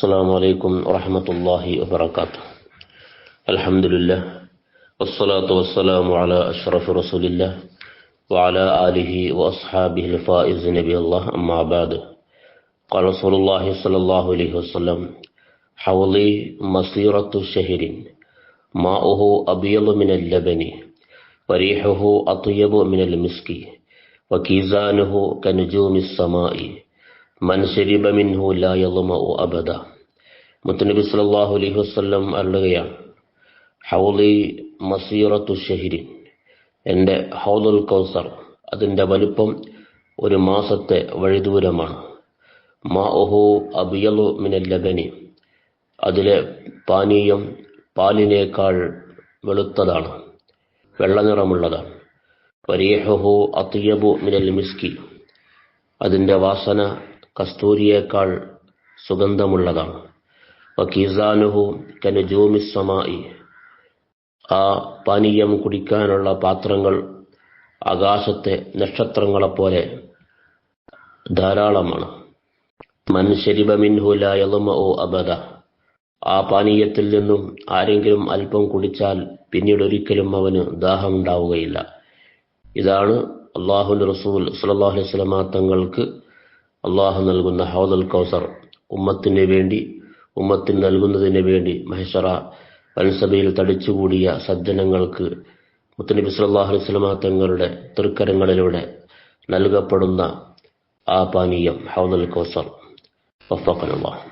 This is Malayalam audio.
السلام عليكم ورحمة الله وبركاته. الحمد لله والصلاة والسلام على أشرف رسول الله وعلى آله وأصحابه الفائز نبي الله. أما بعد قال رسول الله صلى الله عليه وسلم حوضي مصيرة شهر ماؤه أبيض من اللبن وريحه أطيب من المسك وكيزانه كنجوم السماء ശരിബ മിൻഹു ലാ അബദ സല്ലല്ലാഹു അലൈഹി വസല്ലം ഹൗലി മസീറത്തു ഹൗലുൽ കൗസർ അതിന്റെ വലുപ്പം ഒരു മാസത്തെ വഴിദൂരമാണ് മാഉഹു അബിയലു മിനൽ ലബനി അതിലെ പാനീയം പാലിനേക്കാൾ വെളുത്തതാണ് വെള്ളനിറമുള്ളതാണ് വരീഹുഹു അത്തിയബു മിനൽ മിസ്കി അതിന്റെ വാസന കസ്തൂരിയേക്കാൾ സുഗന്ധമുള്ളതാണ്. വക്കീസാനുഹു കനുജൂമിസ്സമായി ആ പാനീയം കുടിക്കാനുള്ള പാത്രങ്ങൾ ആകാശത്തെ നക്ഷത്രങ്ങളെപ്പോലെ ധാരാളമാണ്. മൻ ശരിബ മിൻഹു ലാ യളുമഉ അബദ. ആ പാനീയത്തിൽ നിന്നും ആരെങ്കിലും അല്പം കുടിച്ചാൽ പിന്നീട് ഒരിക്കലും അവന് ദാഹം ഉണ്ടാവുകയില്ല. ഇതാണ് അള്ളാഹു റസൂൽ സല്ലല്ലാഹു അലൈഹി വസല്ലമ തങ്ങൾക്ക് അള്ളാഹു നൽകുന്ന ഹൗദൽ കൗസർ ഉമ്മത്തിന് വേണ്ടി ഉമ്മത്തിന് നൽകുന്നതിന് വേണ്ടി മഹേശ്വറ വൻസഭയിൽ തടിച്ചുകൂടിയ സജ്ജനങ്ങൾക്ക് മുത്തനബി സല്ലല്ലാഹു അലൈഹി വസല്ലമ തങ്ങളുടെ തൃക്കരങ്ങളിലൂടെ നൽകപ്പെടുന്ന ആ പാനീയം ഹൗദൽ കൗസർ. വഫഖനല്ലാഹ്